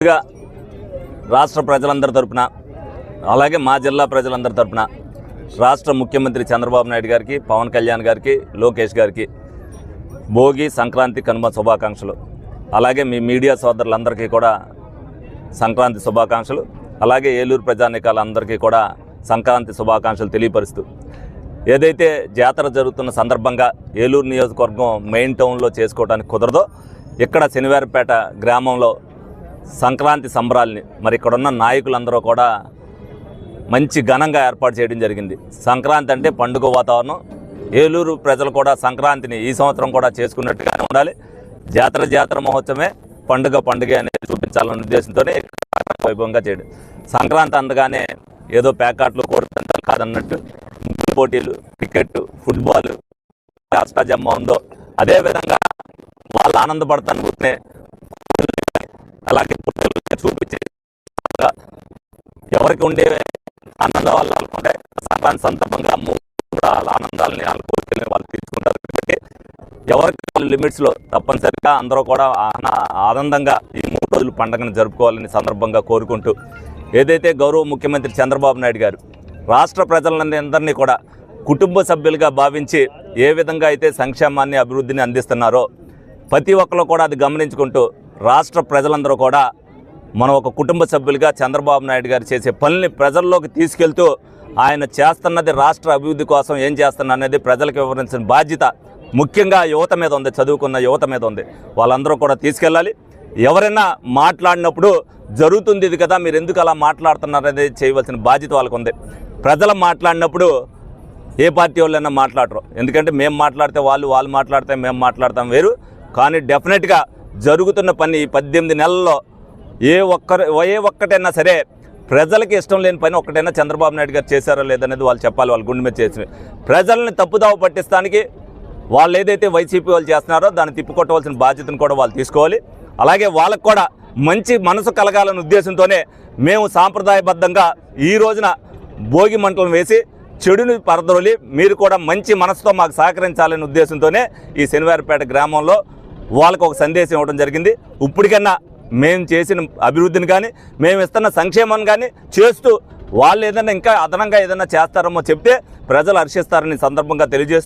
ముందుగా రాష్ట్ర ప్రజలందరి తరపున అలాగే మా జిల్లా ప్రజలందరి తరపున రాష్ట్ర ముఖ్యమంత్రి చంద్రబాబు నాయుడు గారికి పవన్ కళ్యాణ్ గారికి లోకేష్ గారికి భోగి సంక్రాంతి కనుమ శుభాకాంక్షలు. అలాగే మీ మీడియా సోదరులందరికీ కూడా సంక్రాంతి శుభాకాంక్షలు. అలాగే ఏలూరు ప్రజానికాలందరికీ కూడా సంక్రాంతి శుభాకాంక్షలు తెలియపరుస్తూ. ఏదైతే జాతర జరుగుతున్న సందర్భంగా ఏలూరు నియోజకవర్గం మెయిన్ టౌన్లో చేసుకోవడానికి కుదరదో ఇక్కడ శనివారపేట గ్రామంలో సంక్రాంతి సంబరాల్ని మరి ఇక్కడున్న నాయకులందరూ కూడా మంచి ఘనంగా ఏర్పాటు చేయడం జరిగింది. సంక్రాంతి అంటే పండుగ వాతావరణం. ఏలూరు ప్రజలు కూడా సంక్రాంతిని ఈ సంవత్సరం కూడా చేసుకున్నట్టుగానే ఉండాలి. జాతర జాతర మహోత్సవమే పండుగ పండుగ అనేది చూపించాలనే ఉద్దేశంతోనే వైభవంగా చేయడం. సంక్రాంతి అందగానే ఏదో ప్యాకాట్లు కోడిపెంతలు కాదన్నట్టు ముగ్గురు పోటీలు క్రికెట్ ఫుట్బాల్ అష్టాజమ్మ ఉందో అదేవిధంగా వాళ్ళు ఆనందపడతాను అలాగే చూపించే ఎవరికి ఉండే ఆనందం వాళ్ళు అనుకుంటే సంక్రాంతి సందర్భంగా కూడా ఆనందాలని వాళ్ళ వాళ్ళు తీర్చుకుంటారు కాబట్టి ఎవరికి లిమిట్స్లో తప్పనిసరిగా అందరూ కూడా ఆనందంగా ఈ మూడు రోజులు పండుగను జరుపుకోవాలని సందర్భంగా కోరుకుంటూ ఏదైతే గౌరవ ముఖ్యమంత్రి చంద్రబాబు నాయుడు గారు రాష్ట్ర ప్రజలందరినీ కూడా కుటుంబ సభ్యులుగా భావించి ఏ విధంగా అయితే సంక్షేమాన్ని అభివృద్ధిని అందిస్తున్నారో ప్రతి ఒక్కరు కూడా అది గమనించుకుంటూ రాష్ట్ర ప్రజలందరూ కూడా మనం ఒక కుటుంబ సభ్యులుగా చంద్రబాబు నాయుడు గారు చేసే పనుల్ని ప్రజల్లోకి తీసుకెళ్తూ ఆయన చేస్తున్నది రాష్ట్ర అభివృద్ధి కోసం ఏం చేస్తున్నా అనేది ప్రజలకు వివరించిన బాధ్యత ముఖ్యంగా యువత మీద ఉంది చదువుకున్న యువత మీద ఉంది. వాళ్ళందరూ కూడా తీసుకెళ్ళాలి. ఎవరైనా మాట్లాడినప్పుడు జరుగుతుంది ఇది కదా మీరు ఎందుకు అలా మాట్లాడుతున్నారు అనేది చేయవలసిన బాధ్యత వాళ్ళకు ఉంది. ప్రజలు మాట్లాడినప్పుడు ఏ పార్టీ వాళ్ళైనా మాట్లాడరు. ఎందుకంటే మేము మాట్లాడితే వాళ్ళు వాళ్ళు మాట్లాడితే మేము మాట్లాడతాం వేరు. కానీ డెఫినెట్గా జరుగుతున్న పని ఈ పద్దెనిమిది నెలల్లో ఏ ఒక్కరు ఏ ఒక్కటైనా సరే ప్రజలకి ఇష్టం లేని పని ఒక్కటైనా చంద్రబాబు నాయుడు గారు చేశారో లేదనేది వాళ్ళు చెప్పాలి వాళ్ళు గుండె మీద చేసి. ప్రజల్ని తప్పుదావ పట్టిస్తానికి వాళ్ళు ఏదైతే వైసీపీ వాళ్ళు చేస్తున్నారో దాన్ని తిప్పుకొట్టవలసిన బాధ్యతను కూడా వాళ్ళు తీసుకోవాలి. అలాగే వాళ్ళకు కూడా మంచి మనసు కలగాలనే ఉద్దేశంతోనే మేము సాంప్రదాయబద్ధంగా ఈ రోజున భోగి మంటలను వేసి చెడుని పరదొలి మీరు కూడా మంచి మనసుతో మాకు సహకరించాలనే ఉద్దేశంతోనే ఈ శనివారపేట గ్రామంలో వాళ్ళకు ఒక సందేశం ఇవ్వడం జరిగింది. ఇప్పటికన్నా మేము చేసిన అభివృద్ధిని కానీ మేము ఇస్తున్న సంక్షేమాన్ని కానీ చేస్తూ వాళ్ళు ఏదైనా ఇంకా అదనంగా ఏదైనా చేస్తారేమో చెప్తే ప్రజలు హర్షిస్తారని ఈ సందర్భంగా తెలియజేస్తూ